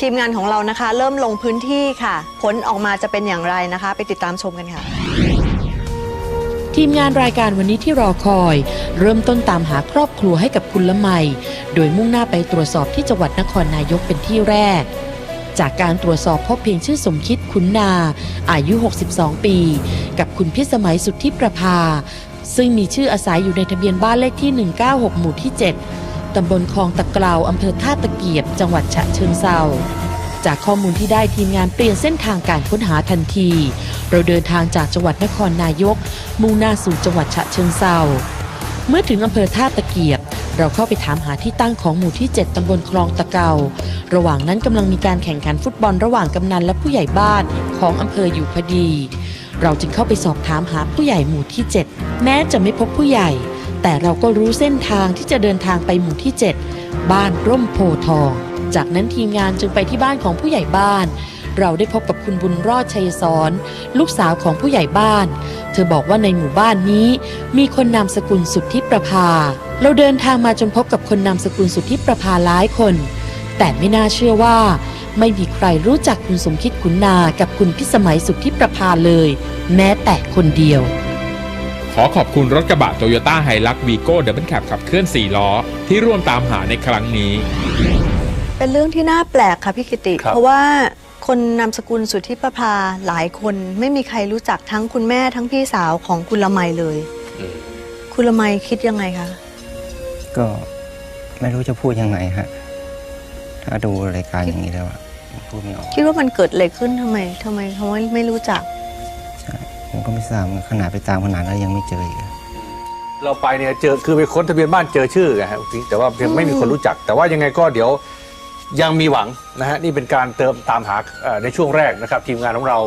ทีมงานของเรานะคะ เริ่มลงพื้นที่ค่ะ ผลออกมาจะเป็นอย่างไรนะคะ ไปติดตามชมกันค่ะ ทีมงานรายการวันนี้ที่รอคอย เริ่มต้นตามหาครอบครัวให้กับคุณละไม โดยมุ่งหน้าไปตรวจสอบที่จังหวัดนครนายกเป็นที่แรก จากการตรวจสอบพบเพียงชื่อสมคิดขุนนา อายุ 62 ปี กับคุณพิสมัยสุทธิประภา ซึ่งมีชื่ออาศัยอยู่ในทะเบียนบ้านเลขที่ 196 หมู่ที่ 7 ตำบลคลองตะเกราวอำเภอท่าตะเกียบ จังหวัดฉะเชิงเซาจากข้อมูลที่ได้ทีมงานเปลี่ยนเส้นทางการค้นหาทันที เราเดินทางจากจังหวัดนครนายก มุ่งหน้าสู่จังหวัดฉะเชิงเซาเมื่อถึงอำเภอท่าตะเกียบ เราเข้าไปถามหาที่ตั้งของหมู่ที่ 7ตำบลคลองตะเกา ระหว่างนั้นกำลังมีการแข่งขันฟุตบอลระหว่างกำนันและผู้ใหญ่บ้านของอำเภออยู่พอดี เราจึงเข้าไปสอบถามหาผู้ใหญ่หมู่ที่ 7 แม้จะไม่พบผู้ใหญ่ แต่เราก็รู้เส้นทางที่จะเดินทางไปหมู่ที่ 7 บ้านร่มโพทอง จากนั้นทีมงานจึงไปที่บ้านของผู้ใหญ่บ้าน เราได้พบกับคุณบุญรอดชัยสอนลูกสาวของผู้ใหญ่บ้าน เธอบอกว่าในหมู่บ้านนี้ มีคนนามสกุลสุทธิประภา เราเดินทางมาจนพบกับคนนามสกุลสุทธิประภาหลายคน แต่ไม่น่าเชื่อว่า ไม่มีใครรู้จักคุณสมคิดขุนนา กับคุณพิสมัยสุทธิประภาเลย แม้แต่คนเดียว อขอบคุณรถกระบะโตโยต้าไฮลักวีโก้ดับเบิลแคปขับเคลื่อน 4 ล้อ ที่ร่วมตามหาในครั้งนี้ เป็นเรื่องที่น่าแปลกค่ะพี่กิติ ครับ เพราะว่าคนนามสกุลสุทธิประภาหลายคนไม่มีใครรู้จักทั้งคุณแม่ทั้งพี่สาวของคุณละไมเลย คุณละไมคิดยังไงคะ ก็ไม่รู้จะพูดยังไงฮะ ถ้าดูรายการอย่างนี้แล้วอะพูดไม่ออก คิดว่ามันเกิดอะไรขึ้นทำไมทำไมเขาไม่ไม่รู้จักใช่ ผมก็ไม่ทราบเหมือนขนาดไปตามขนาดแล้วยังไม่เจออีกอะเราไปเนี่ยเจอคือไปค้นทะเบียนบ้านเจอชื่อไงฮะแต่ว่ายังไม่มีคนรู้จัก แต่ว่ายังไงก็เดี๋ยวยังมีหวังนะฮะนี่เป็นการเติมตามหาเอ่อในช่วงแรกนะครับ ทีมงานของเรา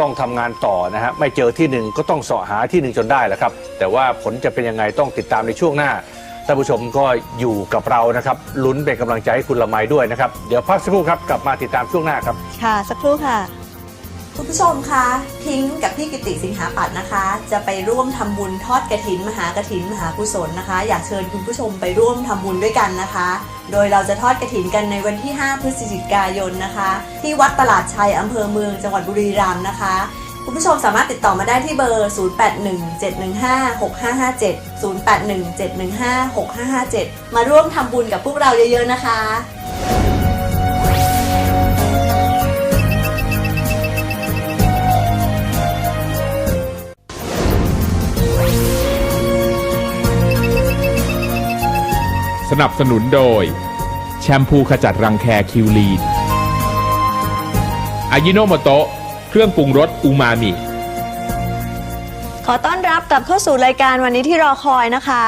ต้องทำงานต่อนะฮะไม่เจอที่หนึ่งก็ต้องเสาะหาที่หนึ่งจนได้แหละครับ แต่ว่าผลจะเป็นยังไงต้องติดตามในช่วงหน้าท่านผู้ชมก็อยู่กับเรานะครับลุ้นเป็นกำลังใจให้คุณละไมด้วยนะครับ เดี๋ยวพักสักครู่ครับ กลับมาติดตามช่วงหน้าครับ ค่ะ สักครู่ค่ะ คุณผู้ชมคะพิงกับพี่กิติสิงหาปัตนะคะ จะไปร่วมทำบุญทอดกระถิน มหากระถิน มหากุศลนะคะ อยากเชิญคุณผู้ชมไปร่วมทำบุญด้วยกันนะคะ โดยเราจะทอดกระถินกันในวันที่ 5 พฤศจิกายนนะคะ ที่วัดตลาดชัยอำเภอเมืองจังหวัดบุรีรัมย์นะคะคุณผู้ชมสามารถติดต่อมาได้ที่เบอร์ 0817156557 0817156557 มาร่วมทำบุญกับพวกเราเยอะๆนะคะ นับสนุนโดย แชมพูขจัดรังแคคิวลีนอายิโนโมโตะเครื่องปรุงรสอูมามิ ขอต้อนรับกลับเข้าสู่รายการวันนี้ที่รอคอยนะคะ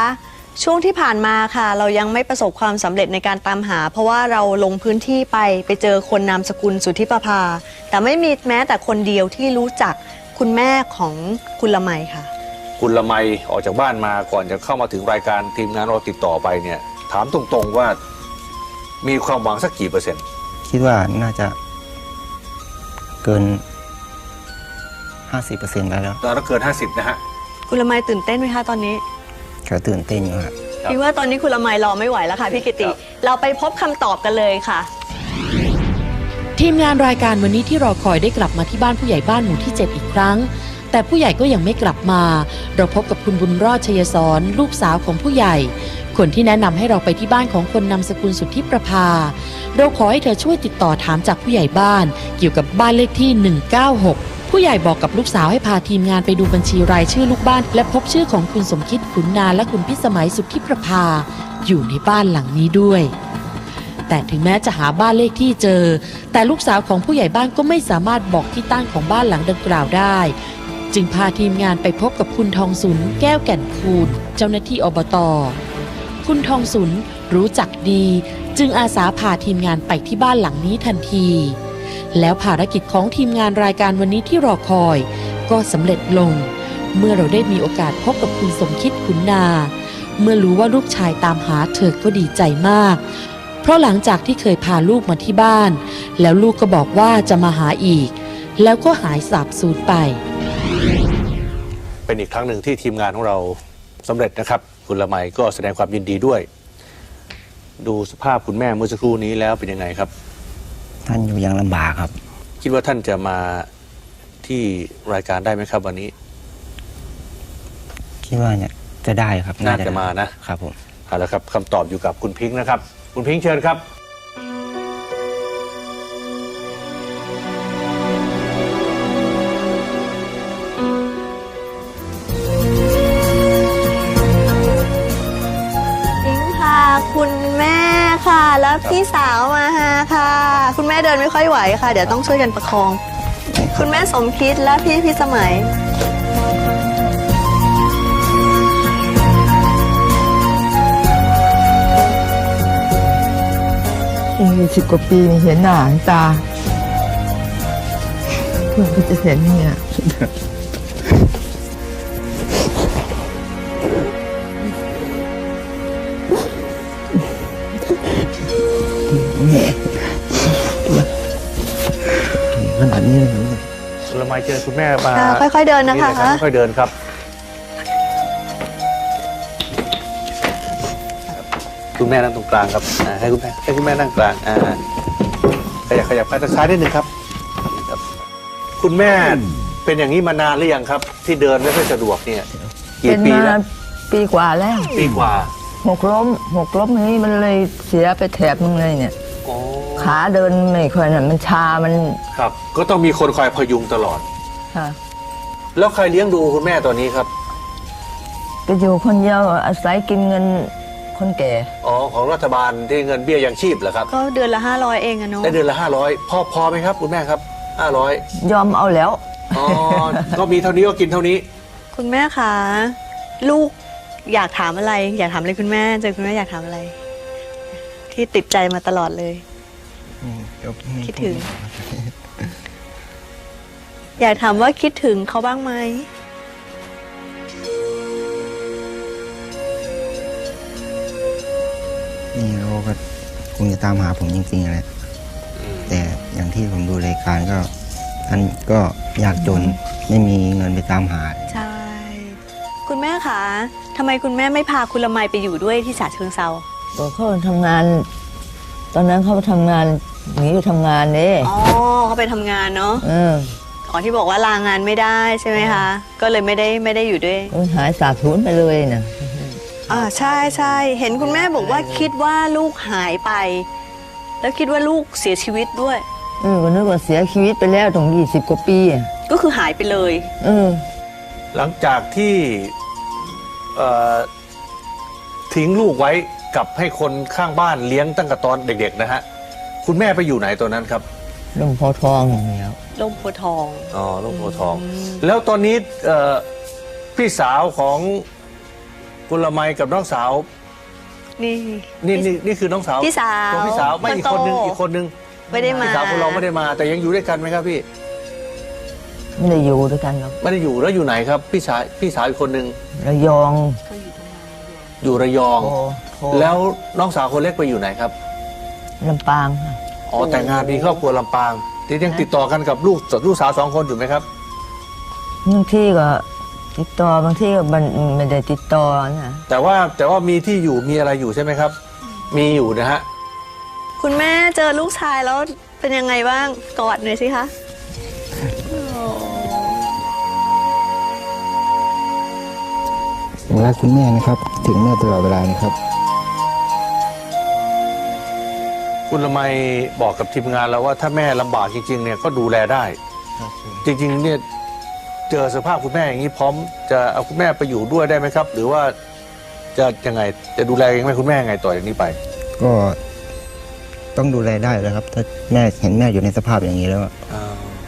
ช่วงที่ผ่านมาค่ะ เรายังไม่ประสบความสำเร็จในการตามหา เพราะว่าเราลงพื้นที่ไปไปเจอคนนามสกุลสุทธิประภา แต่ไม่มีแม้แต่คนเดียวที่รู้จักคุณแม่ของคุณละไมค่ะ คุณละไมออกจากบ้านมาก่อนจะเข้ามาถึงรายการทีมงานเราติดต่อไปเนี่ย ถามตรงๆว่า มีความหวังสักกี่เปอร์เซ็นต์ คิดว่าน่าจะเกิน 50%แล้วแล้วตอนนั้นเกิน 50 นะฮะ คุณละไมตื่นเต้นไหมคะตอนนี้ ก็ตื่นเต้นอยู่ฮะครับพี่ว่าตอนนี้คุณละไมรอไม่ไหวแล้วค่ะพี่กิติ ครับ เราไปพบคำตอบกันเลยค่ะ ทีมงานรายการวันนี้ที่รอคอยได้กลับมาที่บ้านผู้ใหญ่บ้านหมู่ที่ 7 อีกครั้ง แต่ผู้ใหญ่ก็ยังไม่กลับมา เราพบกับคุณบุญรอดชัยสอนลูกสาวของผู้ใหญ่ คนที่แนะนำให้เราไปที่บ้านของคนนามสกุลสุทธิประภา เราขอให้เธอช่วยติดต่อถามจากผู้ใหญ่บ้าน เกี่ยวกับบ้านเลขที่ 196 ผู้ใหญ่บอกกับลูกสาวให้พาทีมงานไปดูบัญชีรายชื่อลูกบ้าน และพบชื่อของคุณสมคิดขุนนาและคุณพิสมัยสุทธิประภา อยู่ในบ้านหลังนี้ด้วยแต่ถึงแม้จะหาบ้านเลขที่เจอ แต่ลูกสาวของผู้ใหญ่บ้านก็ไม่สามารถบอกที่ตั้งของบ้านหลังดังกล่าวได้ จึงพาทีมงานไปพบกับคุณทองสุน แก้วแก่นคูณ เจ้าหน้าที่อบต คุณทองสุนรู้จักดี จึงอาสาพาทีมงานไปที่บ้านหลังนี้ทันที แล้วภารกิจของทีมงานรายการวันนี้ที่รอคอย ก็สำเร็จลง เมื่อเราได้มีโอกาสพบกับคุณสมคิดขุนนา เมื่อรู้ว่าลูกชายตามหาเธอก็ดีใจมาก เพราะหลังจากที่เคยพาลูกมาที่บ้าน แล้วลูกก็บอกว่าจะมาหาอีก แล้วก็หายสาบสูญไป เป็นอีกครั้งหนึ่งที่ทีมงานของเราสำเร็จนะครับ คุณละไมก็แสดงความยินดีด้วย ดูสภาพคุณแม่เมื่อสักครู่นี้แล้วเป็นยังไงครับ ท่านอยู่อยังลำบากครับ คิดว่าท่านจะมาที่รายการได้ไหมครับ วันนี้ คิดว่าเนี่ยจะได้ครับน่าจะมานะครับผมเอาละครับคำตอบอยู่กับคุณพิงค์นะครับ คุณพิงค์เชิญครับ สาวมาหาค่ะ คุณแม่เดินไม่ค่อยไหวค่ะ เดี๋ยวต้องช่วยกันประคอง คุณแม่สมคิดและพี่พี่สมัยยี่สิบกว่าปีนี่เห็นหน้าเห็นตาเพื่อนก็จะเห็นเนี่ย สุรมัยเชิญคุณแม่มาค่ะค่อยๆเดินนะคะเลยรับค่อยๆเดินครับ คุณแม่นั่งตรงกลางครับอ่าให้คุณแม่ให้คุณแม่นั่งกลางอ่าขยับขยับไปทางซ้ายนิดนึงครับครับ คุณแม่เป็นอย่างนี้มานานหรือยังครับ ที่เดินไม่ค่อยสะดวกเนี่ยเป็กี่นปีมาแล้วปีกว่าแล้ว ปีกว่าหกล้มหกล้มนี้มันเลยเสียไปแถบนึงเลยเนี่ยอ๋อ ขาเดินไม่ค่อยน่ะมันชามันครับ ก็ต้องมีคนคอยพยุงตลอด ค่ะแล้วใครเลี้ยงดูคุณแม่ตอนนี้ครับ ก็อยู่คนเดียวอาศัยกินเงินคนแก่ อ๋อ ของรัฐบาลที่เงินเบี้ยยังชีพเหรอครับก็เดือนละ 500 เองอะเนาะได้เดือนละห้าร้อยพอพอไหมครับ คุณแม่ครับห้าร้อยยอมเอาแล้วอ๋อ ก็มีเท่านี้ก็กินเท่านี้ คุณแม่คะลูกอยากถามอะไร อยากถามอะไรคุณแม่เจอคุณแม่อยากถามอะไร ที่ติดใจมาตลอดเลย คิดถึง อยากถามว่าคิดถึงเขาบ้างไหมนี่เราก็คงจะตามหาผมจริงๆแหละแต่อย่างที่ผมดูรายการก็ท่านก็ยากจนไม่มีเงินไปตามหา ใช่ คุณแม่คะทำไมคุณแม่ไม่พาคุณละไมไปอยู่ด้วยที่ฉะเชิงเซาบอกเขาทำงาน ตอนนั้นเขาทำงาน หนีไปทำงานเนี่ยอ๋อเขาไปทำงานเนาะเอออ๋อที่บอกว่าลางานไม่ได้ใช่ไหมคะ ก็เลยไม่ได้ไม่ได้อยู่ด้วย มันหายสาบสูญไปเลยนะอ่าใช่ใช่เห็นคุณแม่บอกว่าคิดว่าลูกหายไป แล้วคิดว่าลูกเสียชีวิตด้วย เออก็นึกว่าเสียชีวิตไปแล้วถึงยี่สิบกว่าปีอะก็คือหายไปเลย เออ หลังจากที่เอ่อทิ้งลูกไว้กับให้คนข้างบ้านเลี้ยงตั้งแต่ตอนเด็ก ๆ นะฮะ คุณแม่ไปอยู่ไหนตอนนั้นครับลมพอทองอย่างเดียวลมโพธิ์ทอง อ๋อลูกโพธิ์ทอง แล้วตอนนี้เอ่อพี่สาวของกุลไมกับน้องสาว นี่ นี่นี่นี่คือน้องสาวพี่สาวตัวพี่สาวไม่คนอีกโต คนนึงอีกคนนึงไม่ได้มาพี่สาวของเราไม่ได้มา แต่ยังอยู่ด้วยกันไหมครับพี่ไม่ได้อยู่ด้วยกันหรอกไม่ได้อยู่แล้วอยู่ไหนครับ พี่ชายพี่สาวอีกคนนึงระยองอยู่ระยอง โทรโทรแล้วน้องสาวคนเล็กไปอยู่ไหนครับ ลำปางค่ะอ๋อแต่งงานมีครอบครัวลำปางที่ยังติดต่อกันกับลูกลูกสาวสองคนอยู่ไหมครับ บางที่ก็ติดต่อบางที่ก็มันไม่ได้ติดต่อนะแต่ว่าแต่ว่ามีที่อยู่มีอะไรอยู่ใช่ไหมครับ มีอยู่นะฮะคุณแม่เจอลูกชายแล้วเป็นยังไงบ้างกอดหน่อยสิคะผมรักคุณแม่นะครับ ถึงแม่ตลอดเวลานะครับ คุณละไมบอกกับทีมงานแล้วว่าถ้าแม่ลำบากจริง ๆ เนี่ยก็ดูแลได้จริง ๆ เนี่ยเจอสภาพคุณแม่อย่างนี้พร้อมจะเอาคุณแม่ไปอยู่ด้วยได้ไหมครับ หรือว่าจะยังไงจะดูแลเองไหมคุณแม่ยังไงต่อจากนี้ไป ก็ต้องดูแลได้แล้วครับ ถ้าแม่เห็นแม่อยู่ในสภาพอย่างนี้แล้วอะ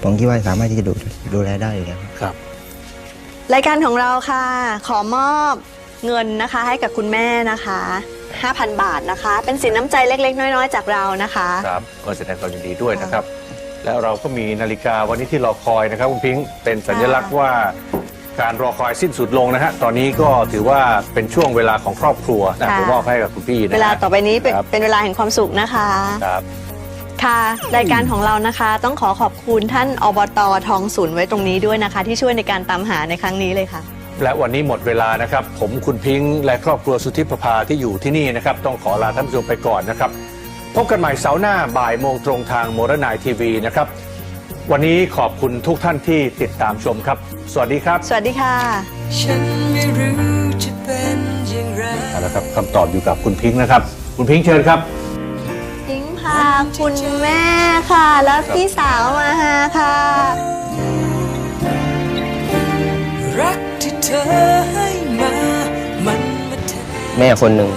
ผมคิดว่าสามารถที่จะดูดูแลได้อยู่แล้วครับครับ รายการของเราค่ะ ขอมอบเงินนะคะให้กับคุณแม่นะคะ 5,000 บาทนะคะ เป็นสินน้ำใจเล็ก ๆ น้อย ๆ จากเรานะคะครับก็แสดงความยินดีด้วยนะครับ แล้วเราก็มีนาฬิกาวันนี้ที่รอคอยนะครับคุณพิงค์เป็นสัญลักษณ์ว่าการรอคอยสิ้นสุดลงนะฮะ ตอนนี้ก็ถือว่าเป็นช่วงเวลาของครอบครัวนะค่ะผมมอบให้กับคุณพี่นะฮะเวลาต่อไปนี้เป็นครับ เป็นเวลาแห่งความสุขนะคะ ครับ ค่ะรายการของเรานะคะต้องขอขอบคุณท่านอบตทองศูนย์ไว้ตรงนี้ด้วยนะคะ ที่ช่วยในการตามหาในครั้งนี้เลยค่ะ และวันนี้หมดเวลานะครับ ผมคุณพิงค์และครอบครัวสุทธิประภาที่อยู่ที่นี่นะครับ ต้องขอลาท่านผู้ชมไปก่อนนะครับ พบกันใหม่เสาร์หน้าบ่ายโมงตรงทางโมรนายทีวีนะครับ วันนี้ขอบคุณทุกท่านที่ติดตามชมครับ สวัสดีครับสวัสดีค่ะ ฉันไม่รู้จะเป็นอย่างไรเอาละครับคำตอบอยู่กับคุณพิงค์นะครับ คุณพิงค์เชิญครับ พิงพาคุณแม่ค่ะ แล้วพี่สาวมาหาค่ะรักที่เแทนแม่คนหนึ่ง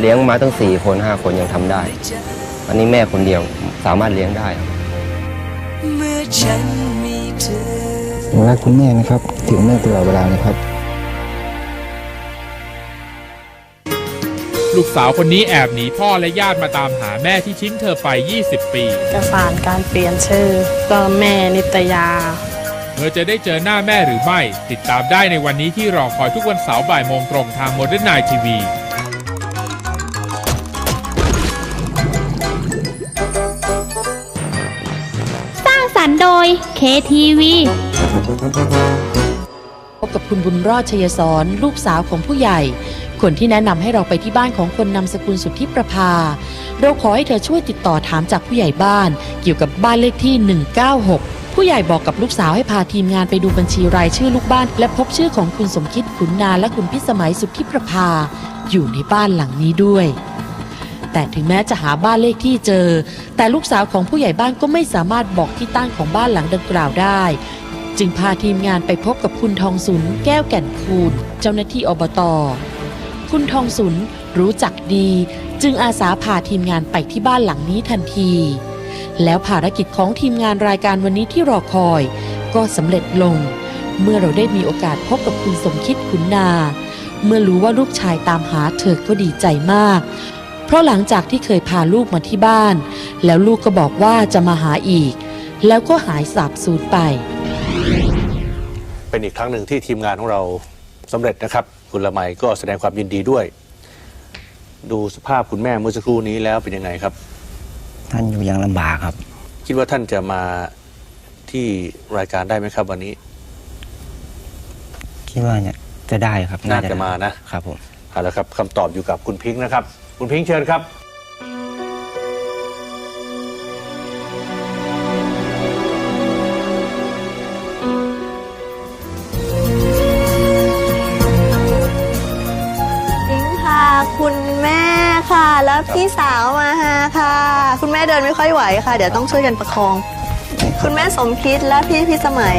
เลี้ยงมาตั้งสี่คนห้าคนยังทำได้ใจอันนี้แม่คนเดียวสามารถเลี้ยงได้ครับเมื่อฉันมีเธอผมรักคุณแม่นะครับ ถึงแม่ตลอดเวลาเลยครับ ลูกสาวคนนี้แอบหนีพ่อและญาติมาตามหาแม่ที่ทิ้งเธอไป 20 ปี จะผ่านการเปลี่ยนชื่อก็แม่นิตยา เมื่อจะได้เจอหน้าแม่หรือไม่ ติดตามได้ในวันนี้ที่รอคอยทุกวันเสาร์บ่ายโมงตรงทางโมเดิร์นไนทีวีสร้างสรรค์โดย KTV พบกับคุณบุญรอดชยสอนลูกสาวของผู้ใหญ่ คนที่แนะนำให้เราไปที่บ้านของคนนำสกุลสุทธิประภา เราขอให้เธอช่วยติดต่อถามจากผู้ใหญ่บ้าน เกี่ยวกับบ้านเลขที่ 196 ผู้ใหญ่บอกกับลูกสาวให้พาทีมงานไปดูบัญชีรายชื่อลูกบ้าน และพบชื่อของคุณสมคิดขุนนาและคุณพิสมัยสุทธิประภา อยู่ในบ้านหลังนี้ด้วย แต่ถึงแม้จะหาบ้านเลขที่เจอ แต่ลูกสาวของผู้ใหญ่บ้านก็ไม่สามารถบอกที่ตั้งของบ้านหลังดังกล่าวได้ จึงพาทีมงานไปพบกับคุณทองสุนแก้วแก่นคูณเจ้าหน้าที่อบตคุณทองสุนรู้จักดี จึงอาสาพาทีมงานไปที่บ้านหลังนี้ทันที แล้วภารกิจของทีมงานรายการวันนี้ที่รอคอย ก็สำเร็จลง เมื่อเราได้มีโอกาสพบกับคุณสมคิดขุนนา เมื่อรู้ว่าลูกชายตามหาเธอก็ดีใจมาก เพราะหลังจากที่เคยพาลูกมาที่บ้าน แล้วลูกก็บอกว่าจะมาหาอีก แล้วก็หายสาบสูญไป เป็นอีกครั้งหนึ่งที่ทีมงานของเราสำเร็จนะครับ คุณละไมก็แสดงความยินดีด้วย ดูสภาพคุณแม่เมื่อสักครู่นี้แล้วเป็นยังไงครับ ท่านอยู่อย่างลำบากครับ คิดว่าท่านจะมาที่รายการได้ไหมครับ วันนี้ คิดว่าเนี่ยจะได้ครับน่าจะได้มานะครับผมเอาละครับคำตอบอยู่กับคุณพิงค์นะครับ คุณพิงค์เชิญครับ พิงพาคุณแม่ค่ะ แล้วพี่สาวมาหาค่ะคุณแม่ เดินไม่ค่อยไหวค่ะ เดี๋ยวต้องช่วยกันประคอง คุณแม่สมคิดและพี่พิสมัย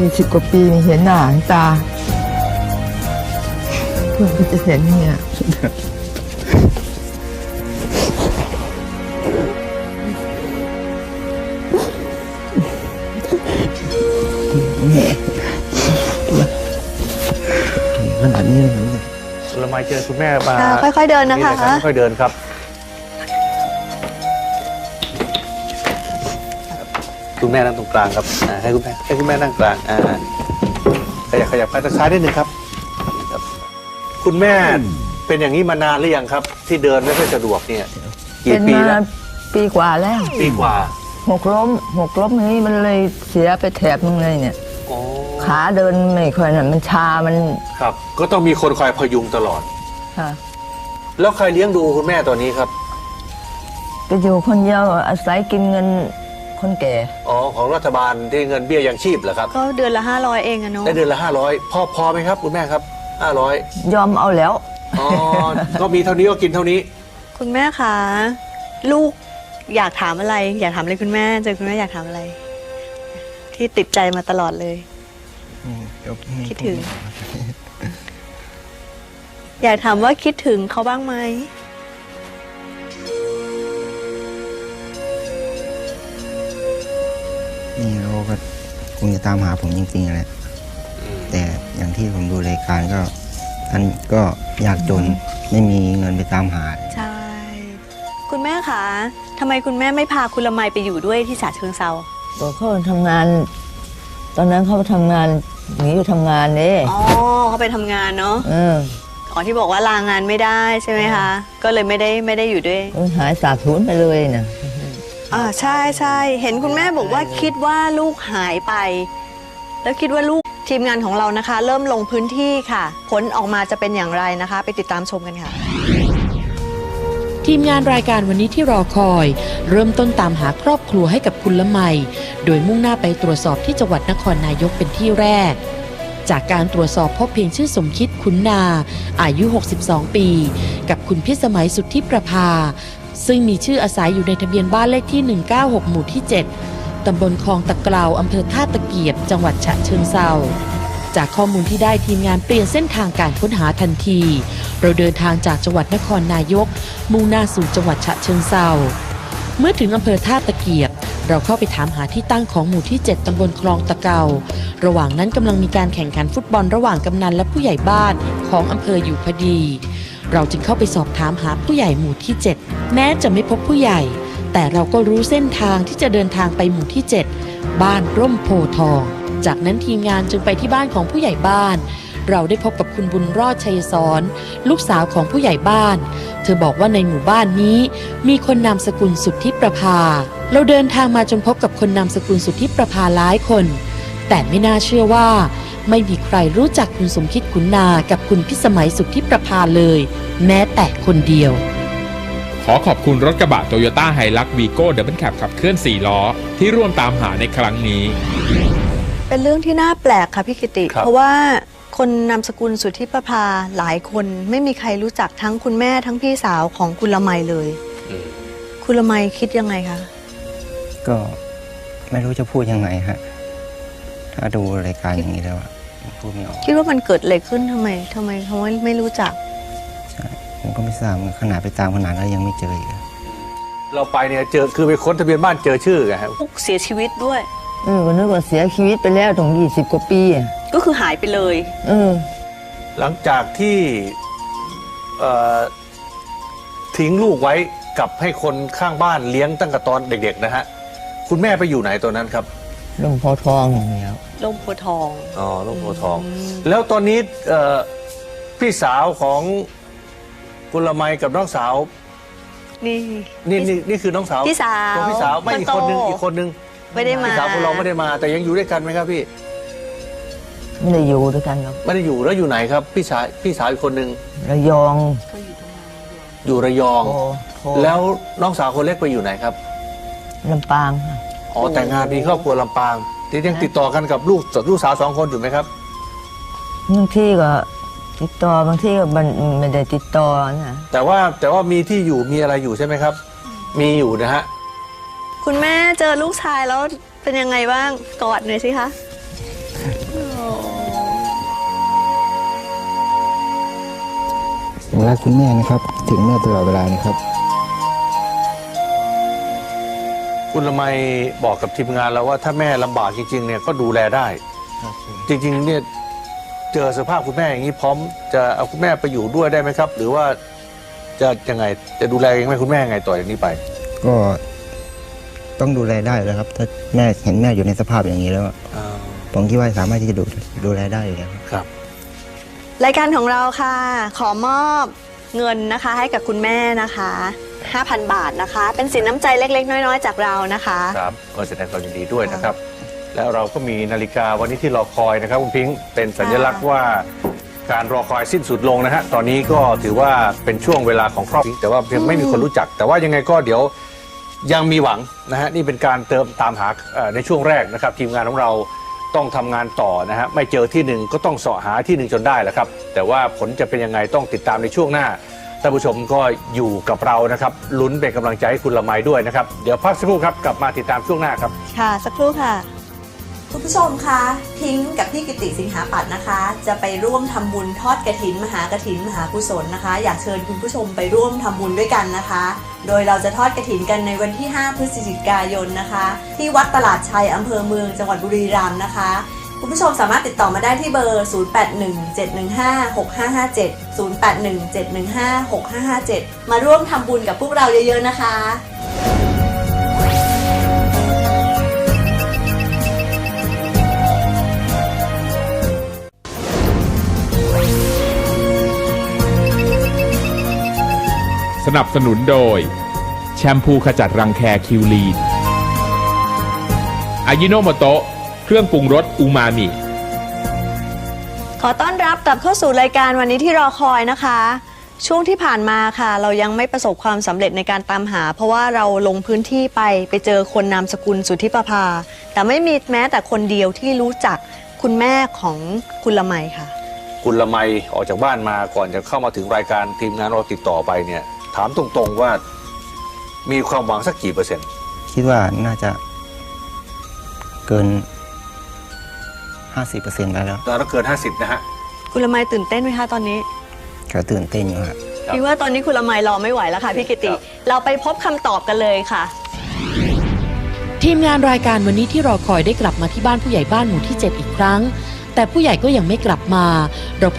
อีกสิบกว่าปีไม่เห็นหน้าเห็นตาเพื่อนก็จะเห็นเนี่ย ขนาดนี้เลยเหรอคุณละไมเจอคุณแม่มาค่ะค่อยๆเดินนะคะเลยรับค่อยๆเดินครับ คุณแม่นั่งตรงกลางครับอ่าให้คุณแม่ให้คุณแม่นั่งกลางอ่าขยับขยับไปทางซ้ายนิดนึงครับครับ คุณแม่เป็นอย่างนี้มานานหรือยังครับ ที่เดินไม่ค่อยสะดวกเนี่ยเป็กี่นปีมาแล้วปีกว่าแล้วปีกว่าหกล้มหกล้มนี้มันเลยเสียไปแถบนึงเลยเนี่ย อ๋อ ขาเดินไม่ค่อยน่ะมันชามันครับ ก็ต้องมีคนคอยพยุงตลอด ค่ะแล้วใครเลี้ยงดูคุณแม่ตอนนี้ครับ ก็อยู่คนเดียวอาศัยกินเงินคนแก่ อ๋อ ของรัฐบาลที่เงินเบี้ยยังชีพเหรอครับก็เดือนละ 500 เองอะเนาะได้เดือนละห้าร้อยพอพอไหมครับคุณแม่ครับห้าร้อยยอมเอาแล้ว อ๋อ ก็มีเท่านี้ก็กินเท่านี้ คุณแม่คะลูกอยากถามอะไร อยากถามอะไรคุณแม่เจอคุณแม่อยากถามอะไร ที่ติดใจมาตลอดเลย คิดถึงอยากถามว่าคิดถึงเขาบ้างไหม นี่เราก็คงจะตามหาผมจริงๆแหละแต่อย่างที่ผมดูรายการก็ท่านก็ยากจนไม่มีเงินไปตามหา ใช่ คุณแม่คะทำไมคุณแม่ไม่พาคุณละไมไปอยู่ด้วยที่ฉะเชิงเซาบอกเขาทำงาน ตอนนั้นเขาทำงาน หนีไปทำงานเนี่ยอ๋อเขาไปทำงานเนาะเอออ๋อที่บอกว่าลางานไม่ได้ใช่ไหมคะ ก็เลยไม่ได้ไม่ได้อยู่ด้วยมันหายสาบสูญไปเลยนะอ่าใช่ใช่เห็นคุณแม่บอกว่าคิดว่าลูกหายไป แล้วคิดว่าลูกทีมงานของเรานะคะ เริ่มลงพื้นที่ค่ะ ผลออกมาจะเป็นอย่างไรนะคะ ไปติดตามชมกันค่ะ ทีมงานรายการวันนี้ที่รอคอย เริ่มต้นตามหาครอบครัวให้กับคุณละไม โดยมุ่งหน้าไปตรวจสอบที่จังหวัดนครนายกเป็นที่แรก จากการตรวจสอบพบเพียงชื่อสมคิดขุนนา อายุ 62 ปี กับคุณพิสมัยสุทธิประภา ซึ่งมีชื่ออาศัยอยู่ในทะเบียนบ้านเลขที่ 196 หมู่ที่ 7 ตำบลคลองตะกราวอำเภอท่าตะเกียบ จังหวัดฉะเชิงเซาจากข้อมูลที่ได้ทีมงานเปลี่ยนเส้นทางการค้นหาทันที เราเดินทางจากจังหวัดนครนายก มุ่งหน้าสู่จังหวัดฉะเชิงเซาเมื่อถึงอำเภอท่าตะเกียบ เราเข้าไปถามหาที่ตั้งของหมู่ที่ 7 ตำบลคลองตะเกา ระหว่างนั้นกำลังมีการแข่งขันฟุตบอลระหว่างกำนันและผู้ใหญ่บ้านของอำเภออยู่พอดี เราจึงเข้าไปสอบถามหาผู้ใหญ่หมู่ที่ 7 แม้จะไม่พบผู้ใหญ่ แต่เราก็รู้เส้นทางที่จะเดินทางไปหมู่ที่ 7 บ้านร่มโพทอง จากนั้นทีมงานจึงไปที่บ้านของผู้ใหญ่บ้านเราได้พบกับคุณบุญรอดชัยสอนลูกสาวของผู้ใหญ่บ้าน เธอบอกว่าในหมู่บ้านนี้ มีคนนามสกุลสุทธิประภา เราเดินทางมาจนพบกับคนนามสกุลสุทธิประภาหลายคน แต่ไม่น่าเชื่อว่า ไม่มีใครรู้จักคุณสมคิดขุนนากับคุณพิสมัยสุทธิประภาเลย แม้แต่คนเดียว ขอขอบคุณรถกระบะโตโยต้าไฮลักวีโก้ดับเบิลแคปขับเคลื่อน 4 ล้อ ที่ร่วมตามหาในครั้งนี้ เป็นเรื่องที่น่าแปลกค่ะพี่กิติ ครับ เพราะว่าคนนามสกุลสุทธิประภาหลายคนไม่มีใครรู้จักทั้งคุณแม่ทั้งพี่สาวของคุณละไมเลยอืมคุณละไมคิดยังไงคะ ก็ไม่รู้จะพูดยังไงฮะ ถ้าดูรายการอย่างนี้แล้วอะพูดไม่ออกคิดว่ามันเกิดอะไรขึ้นทำไมทำไมเขาไม่ไม่รู้จัก ใช่ผมก็ไม่ทราบเหมือนกันขนาดไปตามขนาดแล้วยังไม่เจออีกอะเราไปเนี่ยเจอคือไปค้นทะเบียนบ้านเจอชื่อไงครับเสียชีวิตด้วย เออก็นึกว่าเสียชีวิตไปแล้วถึงยี่สิบกว่าปีอะก็คือหายไปเลย เออ หลังจากที่เอ่อทิ้งลูกไว้กับให้คนข้างบ้านเลี้ยงตั้งแต่ตอนเด็ก ๆ นะฮะ คุณแม่ไปอยู่ไหนตอนนั้นครับลงพอทองอย่างเดียวลมโพธิ์ทอง อ๋อลูกโพธิ์ทอง แล้วตอนนี้เอ่อพี่สาวของกุลไมกับน้องสาว นี่ นี่นี่นี่คือน้องสาวพี่สาวตัวพี่สาวไม่คนอีกโตคนนึงอีกคนนึงไม่ได้มาพี่สาวของเราไม่ได้มา แต่ยังอยู่ด้วยกันไหมครับพี่ไม่ได้อยู่ด้วยกันหรอกไม่ได้อยู่แล้วอยู่ไหนครับพี่ชายพี่สาวอีกคนนึงระยองอยู่ระยอง โทรโทรแล้วน้องสาวคนเล็กไปอยู่ไหนครับ ลำปางค่ะอ๋อแต่งงานมีครอบครัวลำปางที่ยังติดต่อกันกับลูกลูกสาวสองคนอยู่ไหมครับ บางที่ก็ติดต่อบางที่ก็มันไม่ได้ติดต่อนะแต่ว่าแต่ว่ามีที่อยู่มีอะไรอยู่ใช่ไหมครับ มีอยู่นะฮะคุณแม่เจอลูกชายแล้วเป็นยังไงบ้างกอดหน่อยสิคะผมรักคุณแม่นะครับ ถึงแม่ตลอดเวลานะครับ คุณละไมบอกกับทีมงานแล้วว่าถ้าแม่ลำบากจริงๆเนี่ยก็ดูแลได้จริง ๆ เนี่ยเจอสภาพคุณแม่อย่างนี้พร้อมจะเอาคุณแม่ไปอยู่ด้วยได้ไหมครับ หรือว่าจะยังไงจะดูแลยังไงคุณแม่ยังไงต่อจากนี้ไป ก็ต้องดูแลได้แล้วครับ ถ้าแม่เห็นแม่อยู่ในสภาพอย่างนี้แล้วอะผมคิดว่าสามารถที่จะดูดูแลได้อยู่แล้วครับ ครับ รายการของเราค่ะ ขอมอบเงินนะคะ ให้กับคุณแม่นะคะ 5,000 บาทนะคะ เป็นสินน้ำใจเล็ก ๆ น้อยๆ จากเรานะคะ ครับก็แสดงความยินดีด้วยนะครับ แล้วเราก็มีนาฬิกาวันนี้ที่รอคอยนะครับคุณพิงค์เป็นสัญลักษณ์ว่าการรอคอยสิ้นสุดลงนะฮะตอนนี้ก็ถือว่าเป็นช่วงเวลาของครอบครัวแต่ว่ายังไม่มีคนรู้จัก แต่ว่ายังไงก็เดี๋ยวยังมีหวังนะฮะนี่เป็นการเติมตามหาเอ่อในช่วงแรกนะครับ ทีมงานของเราต้องทำงานต่อนะฮะไม่เจอที่หนึ่งก็ต้องเสาะหาที่หนึ่งจนได้แหละครับ แต่ว่าผลจะเป็นยังไงต้องติดตามในช่วงหน้า ท่านผู้ชมก็อยู่กับเรานะครับลุ้นเป็นกำลังใจให้คุณละไมด้วยนะครับ เดี๋ยวพักสักครู่ครับกลับมาติดตามช่วงหน้าครับ ค่ะ สักครู่ค่ะ คุณผู้ชมคะพิงค์กับพี่กิติสิงหาปัตย์นะคะ จะไปร่วมทำบุญทอดกระถิน มหากระถิน มหากุศลนะคะ อยากเชิญคุณผู้ชมไปร่วมทำบุญด้วยกันนะคะ โดยเราจะทอดกระถินกันในวันที่ 5 พฤศจิกายนนะคะ ที่วัดตลาดชัยอำเภอเมืองจังหวัดบุรีรัมย์นะคะ คุณผู้ชมสามารถติดต่อมาได้ที่เบอร์ 0817156557 0817156557 มาร่วมทำบุญกับพวกเราเยอะๆนะคะสนับสนุนโดย แชมพูขจัดรังแคคิวลีนอายิโนโมโตะ เครื่องปรุงรสอูมามิอต้อนรับกลับเข้าสู่รายการวันนี้ที่รอคอยนะคะ ช่วงที่ผ่านมาค่ะ เรายังไม่ประสบความสำเร็จในการตามหา เพราะว่าเราลงพื้นที่ไปไปเจอคนนามสกุลสุทธิประภา แต่ไม่มีแม้แต่คนเดียวที่รู้จักคุณแม่ของคุณละไมค่ะ คุณละไมออกจากบ้านมาก่อนจะเข้ามาถึงรายการทีมงานเราติดต่อไปเนี่ย ถามตรงๆว่า มีความหวังสักกี่เปอร์เซ็นต์ คิดว่าน่าจะเกิน 50%ไปแล้วตอนนั้นเกิน 50 นะฮะ คุณละไมตื่นเต้นไหมคะตอนนี้ ก็ตื่นเต้นอยู่ครับครับพี่ว่าตอนนี้คุณละไมรอไม่ไหวแล้วค่ะพี่กิติครับเราไปพบคำตอบกันเลยค่ะ ทีมงานรายการวันนี้ที่รอคอยได้กลับมาที่บ้านผู้ใหญ่บ้านหมู่ที่ 7 อีกครั้ง แต่ผู้ใหญ่ก็ยังไม่กลับมาเราพบ